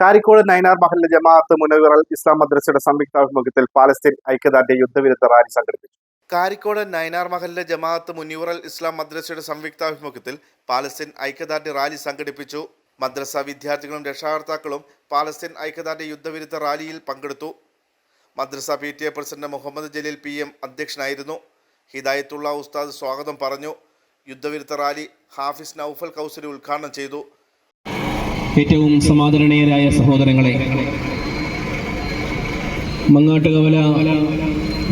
കാരിക്കോട് നൈനാർ മഹലിലെ ജമാഅത്ത് മുനവിറൽ ഇസ്ലാം മദ്രസയുടെ സംയുക്താഭിമുഖ്യത്തിൽ പാലസ്തീൻ ഐക്യദാർഢ്യ യുദ്ധവിരുദ്ധ റാലി സംഘടിപ്പിച്ചു. കാരിക്കോട് നൈനാർ മഹലിലെ ജമാഅത്ത് മുനീവറൽ ഇസ്ലാം മദ്രസയുടെ സംയുക്താഭിമുഖ്യത്തിൽ പാലസ്തീൻ ഐക്യദാർഢ്യ റാലി സംഘടിപ്പിച്ചു. മദ്രസ വിദ്യാർത്ഥികളും രക്ഷാകർത്താക്കളും പാലസ്തീൻ ഐക്യദാർഢ്യ യുദ്ധവിരുദ്ധ റാലിയിൽ പങ്കെടുത്തു. മദ്രസ P T A president Muhammad Jaleel P M അധ്യക്ഷനായിരുന്നു. ഹിദായത്തുള്ള ഉസ്താദ് സ്വാഗതം പറഞ്ഞു. യുദ്ധവിരുദ്ധ റാലി ഹാഫിസ് നൌഫൽ കൗസരി ഉദ്ഘാടനം ചെയ്തു. ഏറ്റവും സമാദരണീയരായ സഹോദരങ്ങളെ മങ്ങാട്ടുകവല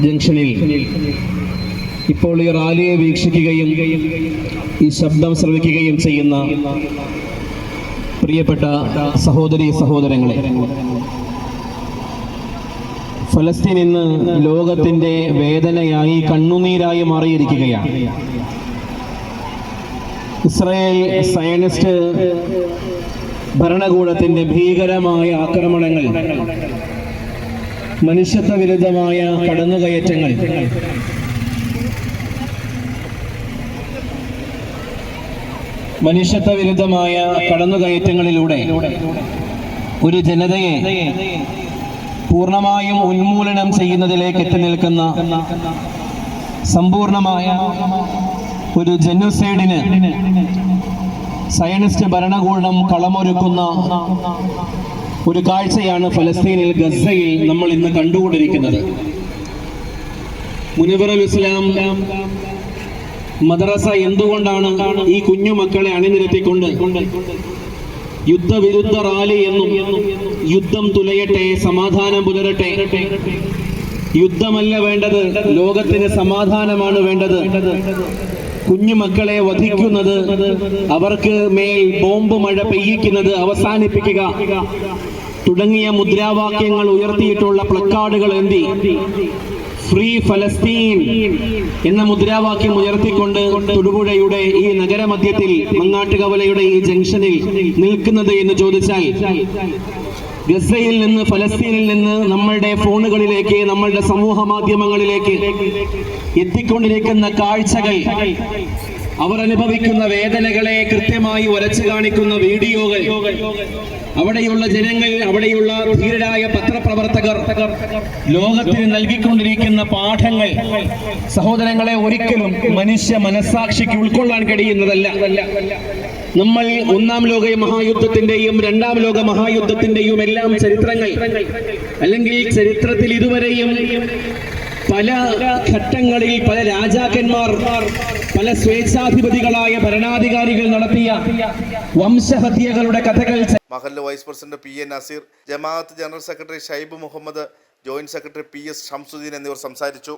ജംഗ്ഷനിൽ ഇപ്പോൾ ഈ റാലിയെ വീക്ഷിക്കുകയും ഈ ശബ്ദം ശ്രവിക്കുകയും ചെയ്യുന്ന പ്രിയപ്പെട്ട സഹോദരി സഹോദരങ്ങളെ ഫലസ്തീൻ ഇന്ന് ലോകത്തിന്റെ വേദനയായി കണ്ണുനീരായി മാറിയിരിക്കുകയാണ്. ഇസ്രായേൽ സയനിസ്റ്റ് ഭരണകൂടത്തിന്റെ ഭീകരമായ ആക്രമണങ്ങൾ മനുഷ്യത്വ വിരുദ്ധമായ കടന്നുകയറ്റങ്ങൾ മനുഷ്യത്വ വിരുദ്ധമായ കടന്നുകയറ്റങ്ങളിലൂടെ ഒരു ജനതയെ പൂർണമായും ഉന്മൂലനം ചെയ്യുന്നതിലേക്ക് എത്തി നിൽക്കുന്ന സമ്പൂർണമായ ഒരു ജനോസൈഡിന് സയനിസ്റ്റ് ഭരണകൂടം കളമൊരുക്കുന്ന ഒരു കാഴ്ചയാണ് ഫലസ്തീനിൽ ഗസയിൽ നമ്മൾ ഇന്ന് കണ്ടുകൊണ്ടിരിക്കുന്നത്. മുനിവറൽ ഇസ്ലാം മദ്രസ എന്തുകൊണ്ടാണ് ഈ കുഞ്ഞു മക്കളെ അണിനിരത്തിക്കൊണ്ട് യുദ്ധവിരുദ്ധ റാലി എന്നും യുദ്ധം തുലയട്ടെ സമാധാനം പുലരട്ടെ യുദ്ധമല്ല വേണ്ടത് ലോകത്തിന് സമാധാനമാണ് വേണ്ടത്. കുഞ്ഞുമക്കളെ വധിക്കുന്നത് അവർക്ക് മേൽ ബോംബ് മഴ പെയ്യിക്കുന്നത് അവസാനിപ്പിക്കുക. തുടങ്ങിയ മുദ്രാവാക്യങ്ങൾ ഉയർത്തിയിട്ടുള്ള പ്ലക്കാർഡുകൾ എന്തി? ഫ്രീ ഫലസ്തീൻ എന്ന മുദ്രാവാക്യം ഉയർത്തിക്കൊണ്ട് തൊടുപുഴയുടെ ഈ നഗരമധ്യത്തിൽ മങ്ങാട്ടുകവലയുടെ ഈ ജംഗ്ഷനിൽ നിൽക്കുന്നത് എന്ന് ചോദിച്ചാൽ ഗസയിൽ നിന്ന് ഫലസ്തീനിൽ നിന്ന് നമ്മളുടെ ഫോണുകളിലേക്ക് നമ്മളുടെ സമൂഹ മാധ്യമങ്ങളിലേക്ക് എത്തിക്കൊണ്ടിരിക്കുന്ന കാഴ്ചകൾ അവർ അനുഭവിക്കുന്ന വേദനകളെ കൃത്യമായി ഉരച്ചു കാണിക്കുന്ന വീഡിയോകൾ അവിടെയുള്ള ജനങ്ങൾ അവിടെയുള്ള ധീരരായ പത്രപ്രവർത്തകർ ലോകത്തിന് നൽകിക്കൊണ്ടിരിക്കുന്ന പാഠങ്ങൾ സഹോദരങ്ങളെ ഒരിക്കലും മനുഷ്യ മനസാക്ഷിക്ക് ഉൾക്കൊള്ളാൻ കഴിയുന്നതല്ല. നമ്മൾ ഒന്നാം ലോക മഹായുദ്ധത്തിന്റെയും രണ്ടാം ലോക മഹായുദ്ധത്തിന്റെയും എല്ലാം ചരിത്രങ്ങൾ അല്ലെങ്കിൽ ചരിത്രത്തിൽ ഇതുവരെയും പല ഘട്ടങ്ങളിൽ പല രാജാക്കന്മാർ പല സ്വേച്ഛാധിപതികളായ ഭരണാധികാരികൾ നടത്തിയ വംശഹത്യകളുടെ കഥകൾ മഹല്ല vice president P A Naseer Jamaat general secretary Shaib Muhammad joint secretary P S Shamsuddin എന്നിവർ സംസാരിച്ചു.